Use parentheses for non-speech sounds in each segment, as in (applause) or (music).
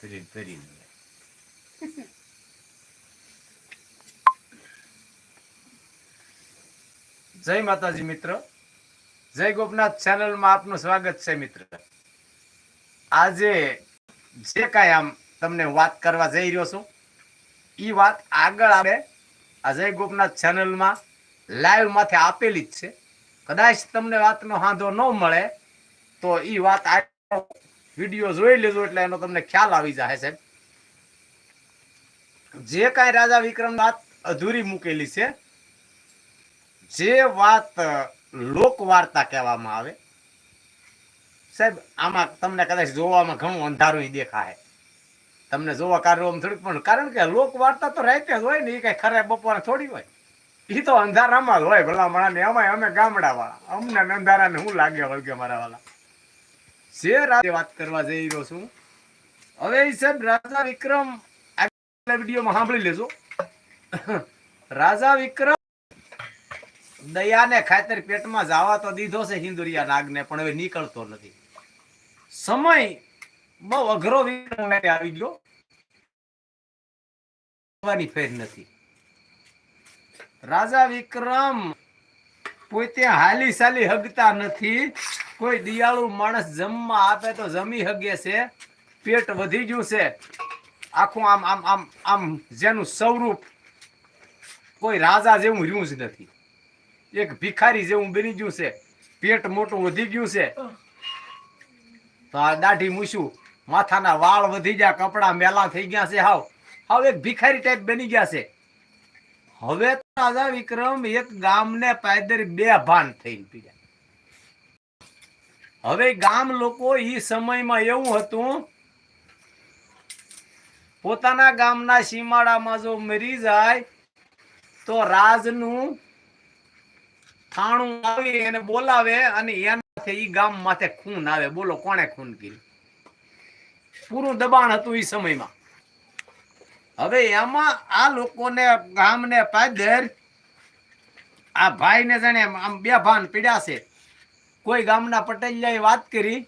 ફેરી ફેરીને જય માતાજી મિત્ર જય ગોપનાથ ચેનલમાં આપનું સ્વાગત છે મિત્ર આજે જે કાંઈ આમ તમને વાત કરવા જઈ રહ્યો છું એ વાત આગળ આવે આ જય ગોપનાથ ચેનલમાં લાઈવ માથે આપેલી જ છે. કદાચ તમને વાતનો સાંધો ન મળે, તો એ વાત વીડિયો જોઈ લેજો એટલે એનો તમને ખ્યાલ આવી જાય સાહેબ. જે કાંઈ રાજા વિક્રમ વાત અધૂરી મૂકેલી છે, જે વાત લોકવાર્તા લોક વાર્તા કહેવામાં આવે, સાહેબ, આમાં તમને કદાચ જોવામાં ઘણું અંધારું દેખાય. તમને જોવા કાર્યમાં થોડીક, પણ કારણ કે લોક વાર્તા તો રાતે જ હોય ને એ કઈ ખરે બપોરે થોડી હોય. એ તો અંધારામાં જ હોય ભલા ને અમે અમે ગામડા વાળા અમને અંધારાને શું લાગે વળગે મારા વાળા જે રાજે વાત કરવા જઈ રહ્યો છું, હવે સાહેબ રાજા વિક્રમ વિડીયોમાં સાંભળી લેજો. રાજા વિક્રમ દયાને ખાતર પેટમાં જવા તો દીધો છે હિન્દુરિયા નાગને, પણ હવે નીકળતો નથી. સમય બહુ અઘરો વિક્રમ આવી ગયો. ફેર નથી. રાજા વિક્રમ પોતે હાલી સાલી હગતા નથી. કોઈ દિયાળુ માણસ જમવા આપે તો જમી હગે છે, પેટ વધી ગયું છે. આખું આમ આમ આમ આમ જેનું સ્વરૂપ કોઈ રાજા જેવું રહ્યું જ નથી. એક ભિખારી જેવું બની ગયું છે, પેટ મોટું વધી ગયું છે. તો આ દાઢી મૂછું, માથાના વાળ વધી ગયા, કપડા મેલા થઈ ગયા છે, હાવ. હાવ એક ભિખારી ટાઈપ બની ગયા છે. હવે રાજા વિક્રમ એક ગામને પાયદર બે ભાન થઈ પીડ્યા. હવે ગામ લોકો ઈ સમયમાં એવું હતું, પોતાના ગામના સીમાડામાં જો મરી જાય, તો રાજનું થાણું આવી, એને બોલાવે અને એનાથી ઈ ગામ માથે ખૂન આવે. બોલો, કોણે ખૂન કર્યું પૂરું દબાણ હતું ઈ સમયમાં. હવે એમાં આ લોકોને, ગામને પાદર આ ભાઈને જાણે આમ બે ભાન પીડ્યા છે. કોઈ ગામના પટેલિયાએ વાત કરી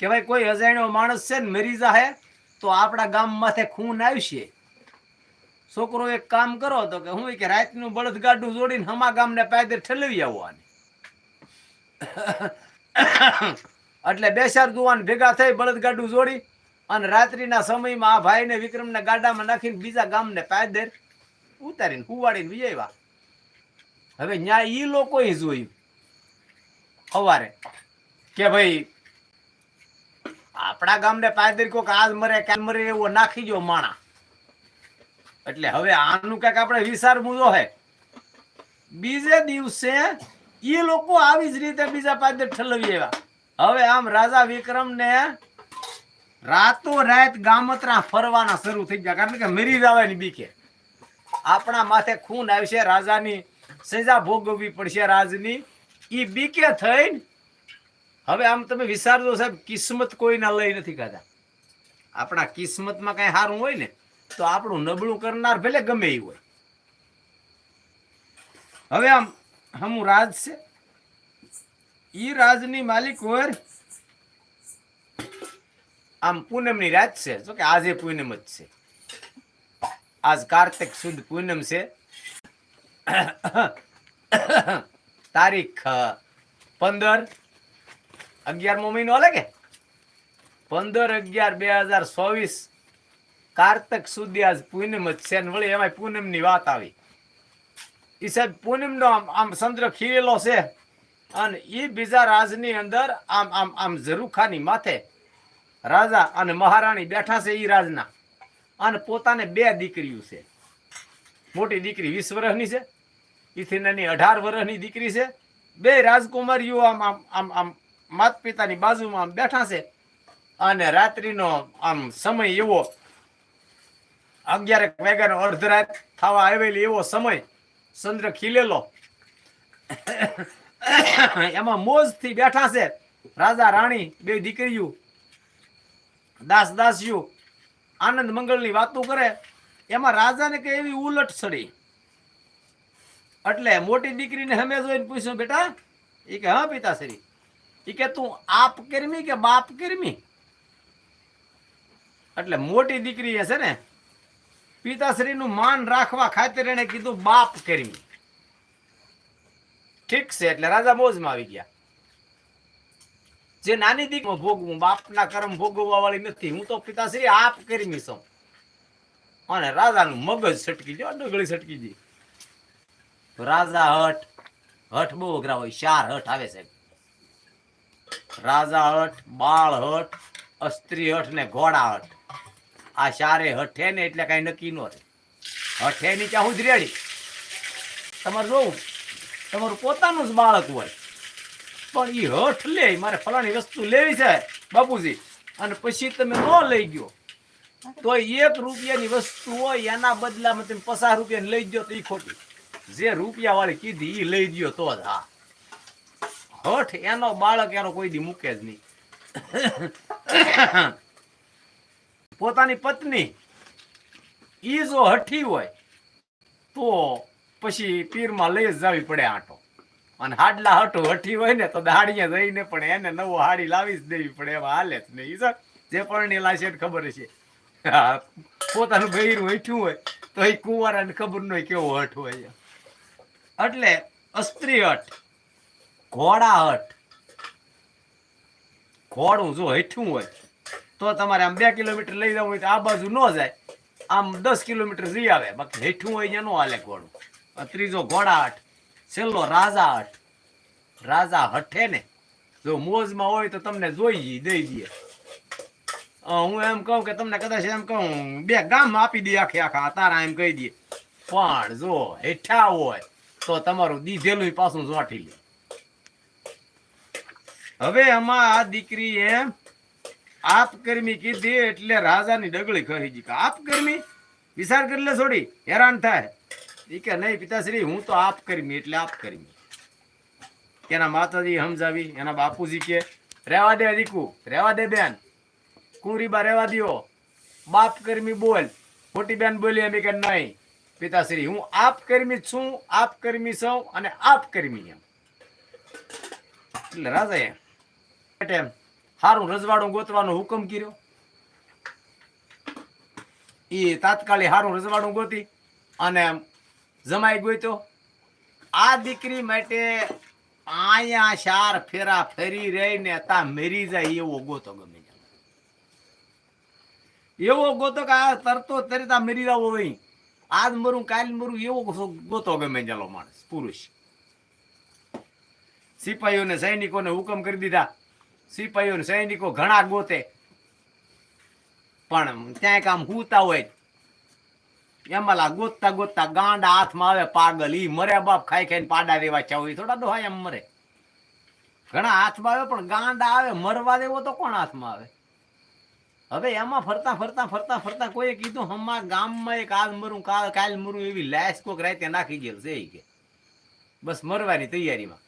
કે ભાઈ કોઈ અજાણ્યો માણસ છે ને મરી જાહે, તો આપણા ગામમાંથી ખૂન આવશે. છોકરો એક કામ કરો તો કે હું કે રાતનું બળદ ગાડું જોડીને હમા ગામને પાયદર ઠલવી આવવાની. એટલે બે ચાર જુવાન ભેગા થઈ બળદ ગાડું જોડી અને રાત્રિના સમયમાં આ ભાઈને વિક્રમને ગાડામાં નાખીને બીજા ગામને પાયદર ઉતારીને કુવાડીને વિજયવા હવે ન્યાય એ લોકોએ જોયું. સવારે. કે ભાઈ, આપણા ગામને પાયદર કોક આજ મરે, કાલ મરે એવો નાખી જો માણા. એટલે હવે આનું કંઈક આપણે વિચારવું જો હે. બીજે દિવસે એ લોકો આવી જ રીતે બીજા પાદર ઠલવી એવા હવે આમ રાજા વિક્રમ ને રાતો રાત ગામતરા ફરવાના શરૂ થઈ ગયા. કારણ કે મરી જવાની બીકે. આપણા માથે ખૂન આવશે, રાજાની સજા ભોગવવી પડશે, રાજની. ઈ બીકે થઈને હવે આમ તમે વિચારજો સાહેબ, કિસ્મત કોઈના લઈ નથી ખાતા આપણા કિસ્મતમાં કઈ સારું હોય ને, તો આપણું નબળું કરનાર ભલે ગમે એ હોય. હવે આમ હમું રાજ છે. ઈ રાજની માલિક હોય આમ પૂનમની રાત છે. જો કે આજે પૂનમ જ છે. આજ કાર્તિક સુદ પૂનમ છે. તારીખ પંદર અગિયારમો મહિનો હાલે કે? પંદર અગિયાર બે હજાર ચોવીસ કારતક સુધી આજ પૂનમ જ છે ને વળી એમાં પૂનમની વાત આવી. એ સાહેબ પૂનમનો આમ આમ ચંદ્ર ખીરેલો છે અને એ બીજા રાજની અંદર આમ આમ આમ ઝરૂખાની માથે રાજા અને મહારાણી બેઠા છે એ રાજના અને પોતાને બે દીકરીઓ છે. મોટી દીકરી વીસ છે. ઈથી નાની અઢાર વર્ષની દીકરી છે. બે રાજકુમારીઓ આમ આમ આમ આમ માત પિતાની બાજુમાં આમ બેઠા છે. અને રાત્રિનો આમ સમય એવો અગિયાર વાગ્યાનો અર્ધરાત થવા આવેલી એવો સમય ચંદ્ર ખીલેલો. એમાં મોજથી બેઠા છે. રાજા રાણી, બે દીકરીઓ, દાસ દાસીઓ આનંદ મંગળની વાતો કરે. એમાં રાજાને કે એવી ઉલટ ચડી એટલે મોટી દીકરીને હમે જોઈને પૂછ્યું, બેટા એ કે, હા, પિતાશ્રી. એ કે, તું આપ કરમી કે બાપ કરમી? એટલે મોટી દીકરી છે ને, પિતાશ્રીનું માન રાખવા ખાતર એને કીધું, બાપ કરી ઠીક છે, એટલે રાજા મોજમાં આવી ગયા. જે નાની દીકરી ભોગવું બાપના કર્મ ભોગવવા વાળી નથી, હું તો પિતાશ્રી આપ કરમી છું. અને રાજાનું મગજ છટકી ગયો ડગળી છટકી ગઈ. રાજા હઠ હઠ બહુ અઘરા હોય, ચાર હઠ આવે છે. રાજા હઠ, બાળ હઠ, અસ્ત્રી હઠ ને ઘોડા હઠ. આ ચારે હઠે ને એટલે કઈ નક્કી ન રહે હઠે ની ત્યાં હું રેડી. તમારે જોવું, તમારું પોતાનું જ બાળક હોય. પણ એ હઠ લે મારે ફલાણી વસ્તુ લેવી છે, બાપુજી. અને પછી તમે ન લઈ ગયો. તો એક રૂપિયાની વસ્તુ હોય, એના બદલામાં તમે પચાસ રૂપિયા લઈ ગયો તો એ ખોટી. જે રૂપિયા વાળી કીધી એ લઈ ગયો તો જ હા. હઠ એનો બાળક એનો કોઈ દી મૂકે જ નહીં. પોતાની પત્ની ઈ જો હઠી હોય તો પછી પીરમાં લઈ જાવી પડે આંટો. અને હાડલા હટો હઠી હોય ને તો દાડીએ જઈને પણ એને નવો હાડી લાવી જ દેવી પડે એવા હાલે જ નહીં. ઈ જો છે એને ખબર છે. પોતાનું બૈરું હઠ્યું હોય તો એ કુંવારાને ખબર ન કેવો હઠ હોય એટલે અસ્ત્રી ઘોડાહટ ઘોડા જો હેઠું હોય, તો તમારે આમ બે કિલોમીટર લઈ જવું હોય તો આ બાજુ ન જાય. આમ દસ કિલોમીટર જઈ આવે. બાકી હેઠું હોય ત્યાં ન હાલે ઘોડું. ત્રીજો ઘોડા હઠ, છેલ્લો રાજા હઠ. રાજા હઠે ને, જો મોજમાં હોય તો તમને જોઈ દઈ દઈએ હું એમ કહું કે તમને કદાચ એમ કહું, બે ગામ આપી દે આખે આખા તારા એમ કહી દે. પણ જો હેઠા હોય તો તમારું દીધેલું પાછું વાટી લે. હવે આમાં આ દીકરીએ આપ કર્મી કીધી એટલે રાજાની ડગળી ખરી જી આપકર્મી આપ કર્મી? વિચાર કરી લે છોડી, હેરાન થાય. ઈ કે નહીં પિતાશ્રી, હું તો આપ કર્મી એટલે આપ કર્મી. એના માતાજી સમજાવી, એના બાપુજી કે, રેવા દે દીકુ, રેવા દે બેન. કુંરીબા રેવા દો બાપ કરમી બોલ. ખોટી બેન બોલી એમ કે નહીં. પિતાશ્રી, હું આપ કર્મી છું, આપ કર્મી છું અને આપ કર્મી એમ. એટલે રાજાએ એટલે હારું રજવાડું ગોતવાનો હુકમ કર્યો. એ તાત્કાલિક હારું રજવાડું ગોતી અને જમાઈ ગોત્યો. આ દીકરી માટે આયા ચાર ફેરા ફેરી રહીને તા મેરી જાય એવો ગોતો ગમે. એવો ગોતો કે આ તરતો તરતા મેરી જાવ વહી. આજ મરું કાલ મરું, એવો ગોતો ગમે ચાલો માણસ, પુરુષ. સિપાહીઓને સૈનિકોને હુકમ કરી દીધા. સિપાહીઓને સૈનિકો ઘણા ગોતે. પણ ત્યાં કામ હુતા હોય. એમાં ગોતતા ગોતતા ગાંડા હાથમાં આવે, પાગલ, ઈ મરે બાપ ખાઈ ખાઈને પાડા દેવા ચાવ થોડા દોહા એમ મરે. ઘણા હાથમાં આવે, પણ ગાંડા આવે, મરવા દેવો તો કોણ હાથમાં આવે? હવે એમાં ફરતા ફરતા ફરતા ફરતા કોઈએ કીધું હમા ગામમાં એક આજ મરું, કાલ કાલ મરું એવી લાશ કોક રાતે નાખી છે ઈ કે. બસ મરવાની તૈયારીમાં.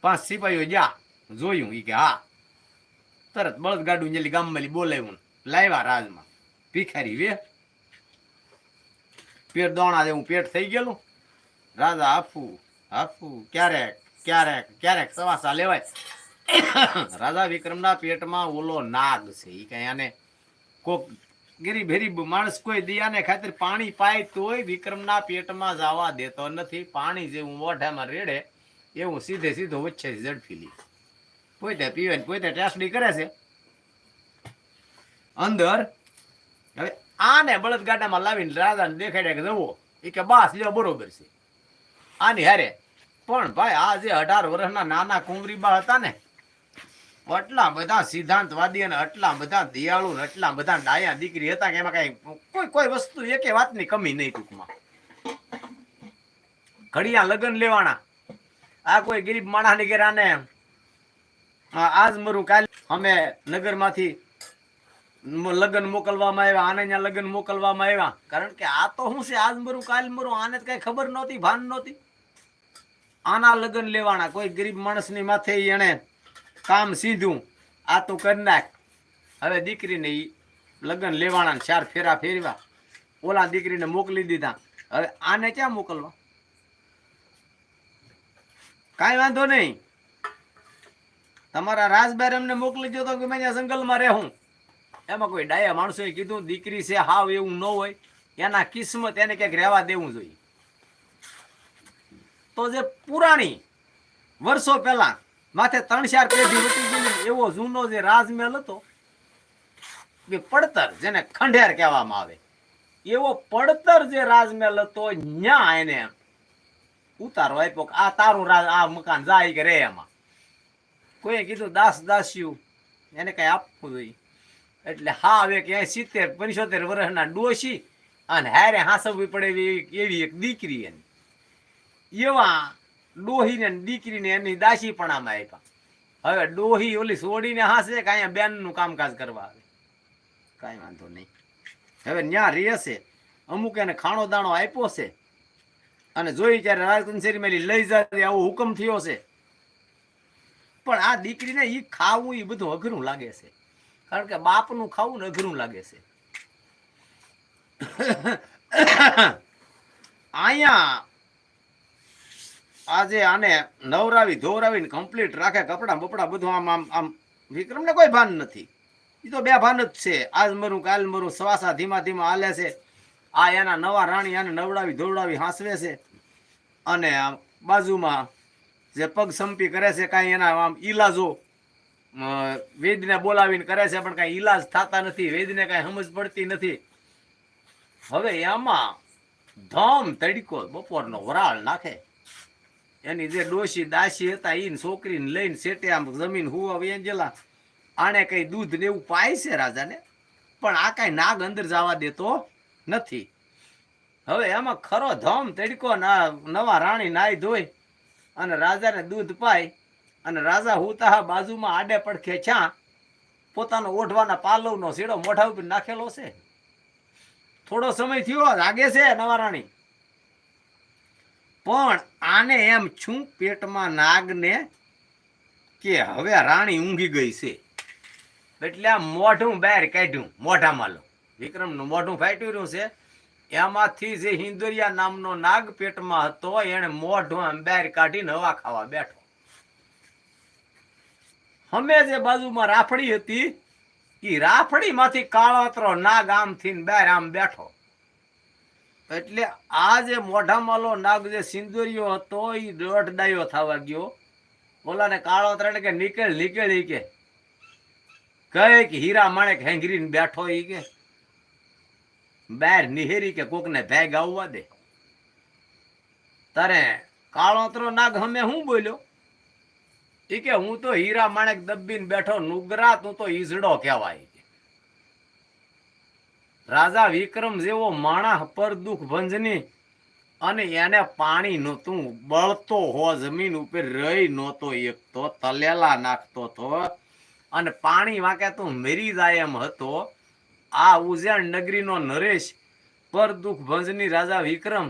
પાંચ સિપાહીઓ જા જોયું ઈ કે, હા. તરત બળદગાડું જેલી ગામમાં બોલાવ્યું લાવ્યા રાજમાં. ભીખારી વે. પેટ દોણા જેવું પેટ થઈ ગયેલું. રાજા હાફું હાફું ક્યારેક ક્યારેક ક્યારેક સવાસા લેવાય. રાજા વિક્રમના પેટમાં ઓલો નાગ છે. એ કઈ આને કોક ગરીબ ગરીબ માણસ કોઈ દિયાને ખાતર પાણી પાય તોય વિક્રમના પેટમાં જવા દેતો નથી. પાણી જેવું મોઢામાં રેડે, એવું સીધે સીધો વચ્ચે ઝડપી લે. પોતે પીવે ને પોતે ટેસ્ટી કરે છે. અંદર, હવે આને બળદગાડામાં લાવીને રાજાને દેખાડ્યા કે જવો એ કે બાસ લ્યો બરોબર છે. આની હારે, પણ ભાઈ આ જે અઢાર વર્ષના નાના કુંવરીબા હતા ને આટલા બધા સિદ્ધાંતવાદી અને આટલા બધા દિયાળુ ને આટલા બધા ડાયા દીકરી હતા કે એમાં કઈ કોઈ કોઈ વસ્તુ એકે વાતની કમી નહીં ટૂંકમાં. ઘડિયા લગ્ન લેવાના. આ કોઈ ગરીબ માણસની ઘેર આને આજ મરું કાલ અમે નગરમાંથી લગ્ન મોકલવામાં આવ્યા, આને ત્યાં લગ્ન મોકલવામાં આવ્યા. કારણ કે આ તો શું છે? આજ મરું, કાલ મરું, આને કઈ ખબર નહોતી, ભાન નહોતી. આના લગ્ન લેવાના. કોઈ ગરીબ માણસની માથે એણે કામ સીધું, આ તો કરી નાખ. હવે દીકરીને એ લગ્ન લેવાના ચાર ફેરા ફેરવા ઓલા દીકરીને મોકલી દીધા. હવે આને ક્યાં મોકલવા? કાંઈ વાંધો નહીં. તમારા રાજબાર એમને મોકલી દો તો કે મેં જંગલમાં રહેવું એમાં કોઈ ડાયા માણસોએ કીધું, દીકરી છે, હાવ એવું ન હોય. એના કિસ્મત એને ક્યાંક રહેવા દેવું જોઈએ. તો જે પુરાણી, વર્ષો પહેલા માથે ત્રણ ચાર પેઢી વટી ગયેલી એવો જૂનો જે રાજમહેલ હતો કે પડતર જેને ખંડેર કહેવામાં આવે. એવો પડતર જે રાજમહેલ હતો, ન્યા એને ઉતારો આપ્યો કે આ તારું રાજ આ મકાન જાય કે રે એમાં. કોઈએ કીધું, દાસ દાસ્યું એને કઈ આપવું જોઈએ એટલે હા, હવે ક્યાંય સિત્તેર, પંચોતેર વર્ષના ડોશી અને હારે હાંસવવી પડે એવી એક દીકરી એની. એવા ડોહીને દીકરીને એની દાસીપણામાં આપ્યા. હવે ડોહી ઓલી છોડીને હાસે કે અહીંયા બેનનું કામકાજ કરવા આવે? કાંઈ વાંધો નહીં. હવે ન્યા રહેશે. અમુક એને ખાણો દાણો આપ્યો છે. અને જોઈ ત્યારે રાજકંસેરી મેલી લઈ જાય આવો હુકમ થયો છે. પણ આ દીકરીને એ ખાવું એ બધું અઘરું લાગે છે. કારણ કે બાપનું ખાવું ને અઘરું લાગે છે. (coughs) અહીંયા આજે આને નવરાવી, ધોવરાવીને કમ્પ્લીટ રાખે, કપડાં બપડા બધું આમ આમ આમ. વિક્રમને કોઈ ભાન નથી. એ તો બે ભાન જ છે. આજ મરું, કાલ મરું શ્વાસા ધીમા ધીમા હાલે છે. આ એના નવા રાણી આને નવડાવી, ધોવડાવી, હાંસવે છે. અને બાજુમાં જે પગ સંપી કરે છે, કાંઈ એના આમ ઈલાજો વેદને બોલાવીને કરે છે, પણ કાંઈ ઈલાજ થતા નથી. વેદને કાંઈ સમજ પડતી નથી. હવે એમાં ધમ તડકો, બપોરનો વરાળ નાખે. એની જે ડોશી દાસી હતા, ઈને છોકરીને લઈને સેટે આમ જમીન હુવા જેલા આને કઈ દૂધ ને એવું પાય છે રાજાને, પણ આ કાંઈ નાગ અંદર જવા દેતો નથી. હવે એમાં ખરો ધમ તડકો નવા રાણી નાઈ ધોઈ અને રાજાને દૂધ પાય અને રાજા હુતા બાજુમાં આડે પડખે છા, પોતાનો ઓઢવાના પાલવનો શીડો મોઢા ઉપર નાખેલો છે. થોડો સમય થયો લાગે છે નવા રાણી. પણ આને એમ છું પેટમાં નાગને કે હવે રાણી ઊંઘી ગઈ છે. એટલે આ મોઢું બહાર કાઢ્યું, મોઢામાં લો. વિક્રમનું મોઢું ફાટ્યું રહ્યું છે. એમાંથી જે હિન્દુરિયા નામનો નાગ પેટમાં હતો એને મોઢું આમ બહાર કાઢીને હવા ખાવા બેઠો. અમે જે બાજુમાં રાફડી હતી એ રાફડીમાંથી કાળોતરો નાગ આમથી બહાર આમ બેઠો. એટલે આ જે મોઢામાંલો નાગ જે સિંદુરિયો હતો એ દોઢ ડાયો થવા ગયો. ઓલાને ત્રણ કે નીકળ નીકળ ઈ કે. કહે કે હીરા માણેક હેંગરીને બેઠો ઈ કે. બહાર નિહેરી કે કોકને ભેગ આવવા દે. તારે કાળોતરો નાગ હમે હું બોલ્યો? ઈ કે હું તો હીરા માણેક દબ્બીને બેઠો, નુગરા તું તો ઈજડો કહેવાય. રાજા વિક્રમ જેવો માણસ પર દુઃખ ભંજની અને એને પાણી નહોતું, બળતો હો જમીન ઉપર રહી નહોતો એક તો, તલેલા નાખતો તો. અને પાણી વાંકે તું મરી જાય એમ હતો. આ ઉજ્જૈન નગરીનો નરેશ પર દુઃખ ભંજની રાજા વિક્રમ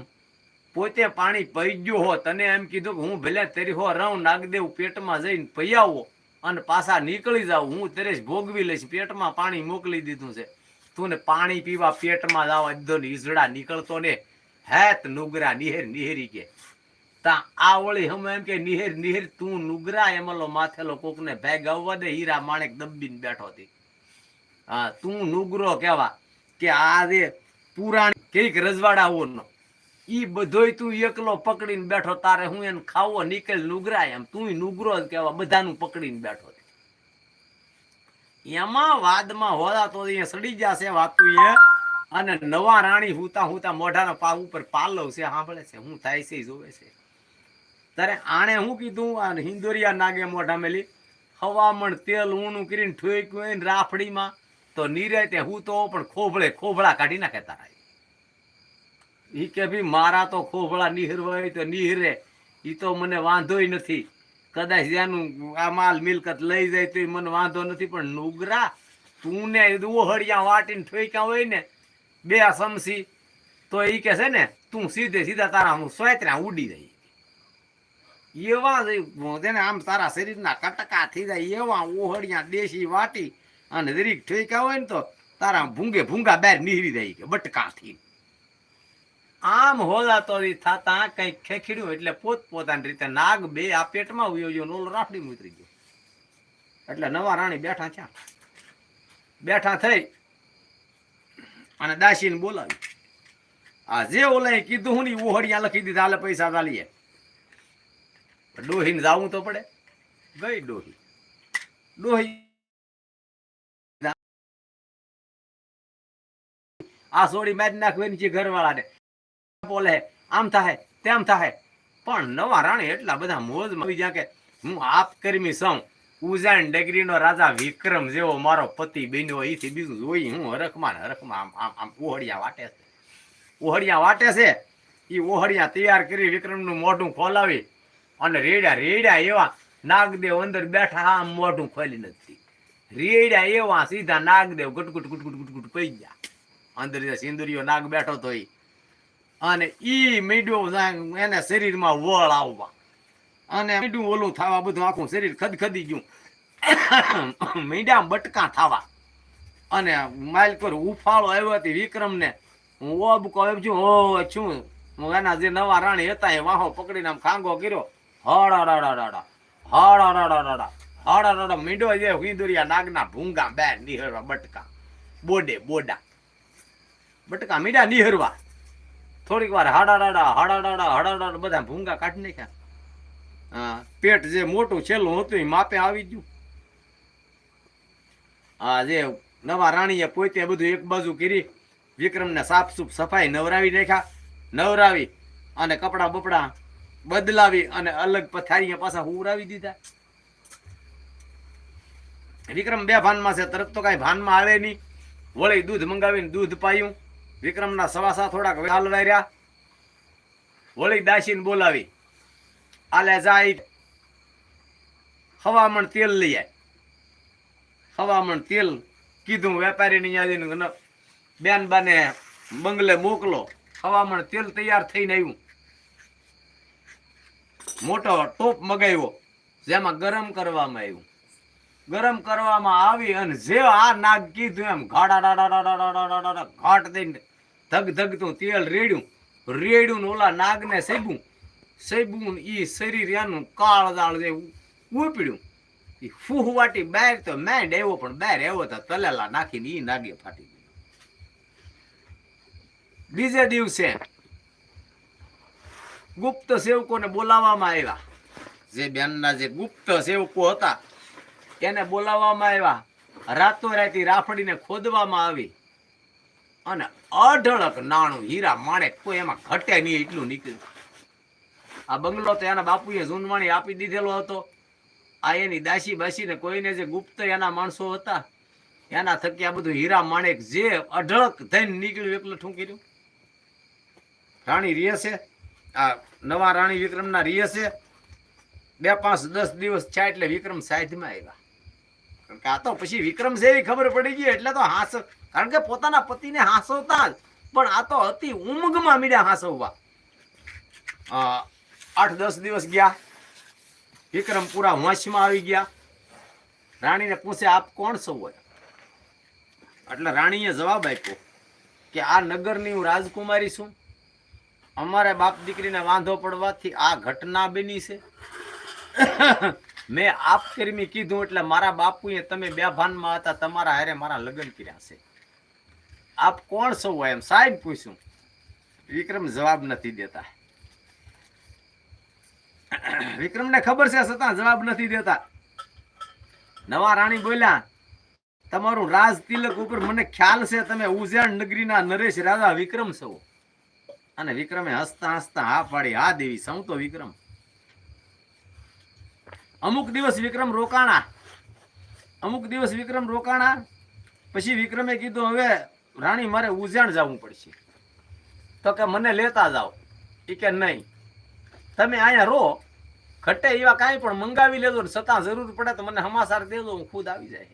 પોતે પાણી પી ગયો હો તને એમ કીધું કે હું ભલે તેરી હો રવ નાગદેવ પેટમાં જઈને પૈયાવો અને પાછા નીકળી જાવ હું તેરેશ ભોગવી લઈશ, પેટમાં પાણી મોકલી દીધું છે. તું ને પાણી પીવા પેટમાં જવા દીધો ને નીકળતો ને હેત નુગરા નિહેર નિહેરી કે તા આ ઓળી હમ એમ કે નિહેર નિહેર તું નુગરા એમલો માથેલો કોકને ભેગ આવવા દે, હીરા માણેક દબ્બીને બેઠો હતી હા, તું નુગરો કેવા કે આ જે પુરાણી કંઈક રજવાડાઓનો ઈ બધોય તું એકલો પકડીને બેઠો, તારે હું એને ખાવો, નીકળ નુગરા એમ તું નુગરો જ કેવા બધાનું પકડીને બેઠો. એમાં વાદમાં હોદા તો અહીંયા સડી જશે વાતું એ અને નવા રાણી હુતા હુતા મોઢાના પા ઉપર પાલવ છે, સાંભળે છે, હું થાય છે જોવે છે. તારે આણે હું કીધું? આ હિંદોરિયા નાગે મોઢા મેલી. હવામણ તેલ ઊણું કરીને ઠોક્યું રાફડીમાં, તો નિરાતે હું તો પણ ખોભળે ખોભળા કાઢી નાખે તારા એ. કે ભાઈ મારા તો ખોભળા નિહરવા હોય તો નિહરે. એ તો મને વાંધોય નથી. કદાચ જેનું આ માલ મિલકત લઈ જાય તો મને વાંધો નથી, પણ નુગરા તું ને ઓહળિયા વાટીને ઠોક્યા હોય ને, બે સમસી, તો એ કે છે ને, તું સીધે સીધા તારા હું સ્વેતરા ઉડી જાય. એવા તેને આમ તારા શરીરના કટકા થઈ જાય, એવા ઓહળિયા દેશી વાટી અને દરેક ઠેકા હોય ને તો તારા ભૂંગે ભૂંગા બહાર નીહરી જાય કે બટકાથી આમ હોલા તો થતા કઈ કંઈક એટલે પોત પોતાની રીતે નાગ બે આ પેટમાં ઉયો ગયો ને ઓલો રાફડી ઉતરી ગયો. એટલે નવા રાણી બેઠા છે બેઠા થઈ અને દાસીને બોલાવી આ જે ઓલા કીધું હું ને ઓહડિયા લખી દીધા, હાલે પૈસા ચાલીએ ડોહીને જવું તો પડે. ગઈ ડોહી. ડોહી આ સોડી મારી નાખવાની છે ઘરવાળાને. બોલે, આમ થાય, તેમ થાય. પણ નવા રાણી એટલા બધા મોજમાં આવી જ્યાં કે, હું આપ કરમી સૌ. ઉજાણ ડગરીનો રાજા વિક્રમ જેવો મારો પતિ બન્યો એથી બીજું જોઈ હું હરખમાં હરખમાં આમ આમ આમ ઓહડિયા વાટે છે. ઓહડિયા વાટે છે? એ ઓહડિયા તૈયાર કરી વિક્રમનું મોઢું ખોલાવી અને રેડ્યા રેડ્યા એવા નાગદેવ અંદર બેઠા આમ મોઢું ખોલી નથી. રેડ્યા એવા સીધા નાગદેવ ગુટગુટ ગુટગુટ ગુટગુટ પઈ ગયા. અંદર સિંદુરીઓ નાગ બેઠો તો ઈ અને એ મીડ્યો જાય એને શરીરમાં વળ આવવા. અને મીડું ઓલું થવા બધું આખું શરીર ખદખદી ગયું. મીડા બટકા થવા. અને માઇલ પર ઉફાળો આવ્યો હતી વિક્રમને. હું ઓબ કહું છું, હો, છું. એના જે નવા રાણી હતા એ વાહો પકડીને આમ ખાંગો કર્યો. હડાડાડાડા હળ હડાડાડા મીડો જે હિંદુરિયા નાગના ભૂંગા બે નિહરવા બટકા. બોડે બોડા. બટકા મીડા નિહરવા થોડીક વાર હાડાડાડા હાડાડાડા હાડાડાડા બધા ભૂંગા કાઢી નાખ્યા. પેટ જે મોટું છેલ્લું હતું એ માપે આવી ગયું. આ જે નવા રાણીએ પોતે બધું એક બાજુ કરી, વિક્રમને સાફ સૂફ સફાઈ નવરાવી નાખ્યા. નવરાવી અને કપડાં બપડા બદલાવી અને અલગ પથારીએ પાછા ઉરાવી દીધા. વિક્રમ બે ભાનમાં છે, તરત તો કાંઈ ભાનમાં આવે નહીં. વળી દૂધ મંગાવીને દૂધ પાયું. વિક્રમના સવાસા થોડાક હાલ રહ્યા વળી દાસીને બોલાવી આલે જાય હવામણ તેલ લઈ આય હવામણ તેલ કીધું વેપારીની યાદી બેન બાને બંગલે મોકલો હવામણ તેલ તૈયાર થઈને આવ્યું મોટો ટોપ મગાવ્યો જેમાં ગરમ કરવામાં આવ્યું ગરમ કરવામાં આવી અને જે આ નાગ કીધું એમ ઘાટ દઈને ધગ ધગતું તેલ રેડ્યું. રેડ્યું ઓલા નાગને સેબું. સેબું એ શરીર એનું કાળ દાળ જેવું ઉપડ્યું. એ ફૂહ વાટી બહાર તો મેં આવ્યો, પણ બહાર આવ્યો તો તલેલા નાખીને એ નાગે ફાટી ગયો. બીજે દિવસે ગુપ્ત સેવકોને બોલાવવામાં આવ્યા. જે બેનના જે ગુપ્ત સેવકો હતા, એને બોલાવવામાં આવ્યા. રાતો રાતી રાફડીને ખોદવામાં આવી. અને અઢળક નાણું હીરા માણેક કોઈ એમાં ઘટે નહીં એટલું નીકળ્યું. આ બંગલો તો એના બાપુએ ઝૂંડવાણી આપી દીધેલો હતો. આ એની દાસી બાસીને કોઈને જે ગુપ્ત એના માણસો હતા, એના થકી આ બધું હીરા માણેક જે અઢળક થઈને નીકળ્યું એકલું શું કર્યું? રાણી રિયસે આ નવા રાણી વિક્રમના રિયસે બે પાંચ દસ દિવસ થયા એટલે વિક્રમ સાઈડમાં આવ્યા. કારણ કે આ તો પછી વિક્રમ છે ખબર પડી ગઈ એટલે તો હાસ કારણ કે પોતાના પતિને હાંસવતા જ. પણ આ તો અતિ ઉમંગમાં મીડ્યા હાંસવવા. આઠ દસ દિવસ ગયા. વિક્રમ પૂરા હોંશમાં આવી ગયા. રાણીને પૂછે, આપ કોણ સૌ એટલે રાણીએ જવાબ આપ્યો કે, આ નગરની હું રાજકુમારી છું. અમારે બાપ દીકરીને વાંધો પડવાથી આ ઘટના બની છે. મેં આપ કર્મી કીધું એટલે મારા બાપુએ તમે બે ભાનમાં હતા, તમારા હારે મારા લગ્ન કર્યા છે. આપ કોણ છો એમ સાહેબ પૂછ્યું વિક્રમ જવાબ નથી દેતા. વિક્રમને ખબર છે છતાં જવાબ નથી દેતા. નવા રાણી બોલ્યા, તમારું રાજ તિલક ઉપર મને ખ્યાલ છે તમે ઉજ્જૈન નગરીના નરેશ રાજા વિક્રમ છો. અને વિક્રમે હસતા હસતા હા પાડી, હા દેવી, સૌ વિક્રમ. અમુક દિવસ વિક્રમ રોકાણા. અમુક દિવસ વિક્રમ રોકાણા? પછી વિક્રમે કીધું, હવે રાણી મારે ઉજાણ જવું પડશે. તો કે મને લેતા જાઓ. એ કે નહીં. તમે અહીંયા રો ખટ્ટે એવા કાંઈ પણ મંગાવી લેજો ને છતાં જરૂર પડે તો મને હમાસાર દેજો, હું ખુદ આવી જાય.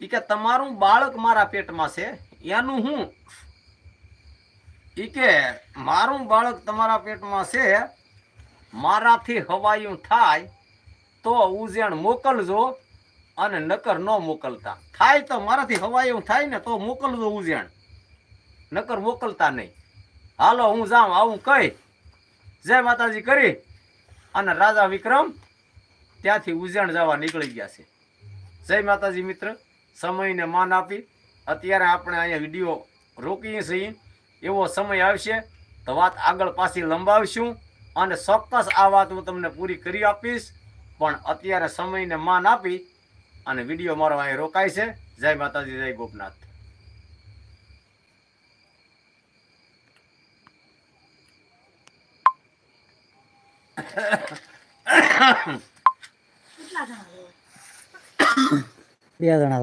એ કે તમારું બાળક મારા પેટમાં છે. એનું હું? એ કે મારું બાળક તમારા પેટમાં છે. મારાથી હવાયું થાય તો ઉજેણ મોકલજો. અને નકર ન મોકલતા. થાય તો મારાથી હવાય એવું થાય ને તો મોકલજો ઉજેણ. નકર મોકલતા નહીં. હાલો, હું જાઉં, આવું કહી જય માતાજી કરી. અને રાજા વિક્રમ ત્યાંથી ઉજેણ જવા નીકળી ગયા છે. જય માતાજી મિત્ર, સમયને માન આપી. અત્યારે આપણે અહીંયા વીડિયો રોકીએ છીએ. એવો સમય આવશે તો વાત આગળ પાછી લંબાવીશું અને ચોક્કસ આ વાત હું તમને પૂરી કરી આપીશ. પણ અત્યારે સમયને માન આપી અને વીડિયો મારો અહીં રોકાય છે. જય માતાજી જય ગોપનાથ. (coughs) (coughs) બે જણા